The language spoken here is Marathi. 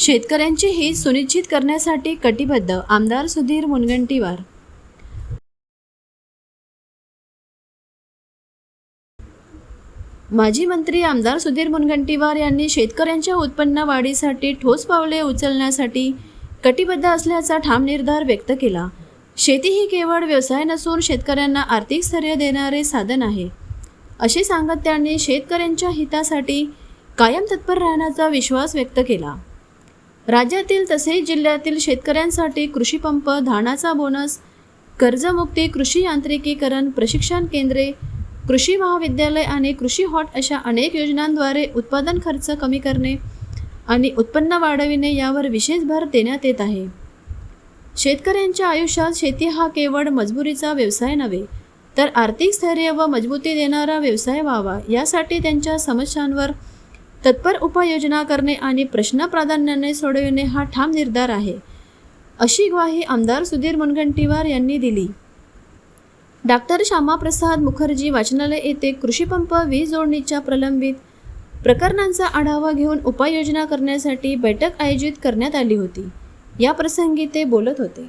शेतकऱ्यांचे हित सुनिश्चित करण्यासाठी कटिबद्ध आमदार सुधीर मुनगंटीवार. माजी मंत्री आमदार सुधीर मुनगंटीवार यांनी शेतकऱ्यांच्या उत्पन्न वाढीसाठी ठोस पावले उचलण्यासाठी कटिबद्ध असल्याचा ठाम निर्धार व्यक्त केला. शेती ही केवळ व्यवसाय नसून शेतकऱ्यांना आर्थिक स्थैर्य देणारे साधन आहे. असे सांगत त्यांनी शेतकऱ्यांच्या हितासाठी कायम तत्पर राहण्याचा विश्वास व्यक्त केला. राज्यातील तसेच जिल्ह्यातील शेतकऱ्यांसाठी कृषीपंप धानाचा बोनस कर्जमुक्ती कृषी यांत्रिकीकरण प्रशिक्षण केंद्रे कृषी महाविद्यालय आणि कृषी हॉट अशा अनेक योजनांद्वारे उत्पादन खर्च कमी करणे आणि उत्पन्न वाढविणे यावर विशेष भर देण्यात येत आहे. शेतकऱ्यांच्या आयुष्यात शेती हा केवळ मजबुरीचा व्यवसाय नव्हे तर आर्थिक स्थैर्य व मजबूती देणारा व्यवसाय व्हावा यासाठी त्यांच्या समस्यांवर तत्पर उपाययोजना करणे आणि प्रश्न प्राधान्याने सोडविणे हा ठाम निर्धार आहे अशी ग्वाही आमदार सुधीर मुनगंटीवार यांनी दिली. डॉक्टर श्यामाप्रसाद मुखर्जी वाचनालय येथे कृषीपंप वीज जोडणीच्या प्रलंबित प्रकरणांचा आढावा घेऊन उपाययोजना करण्यासाठी बैठक आयोजित करण्यात आली होती. या प्रसंगी ते बोलत होते.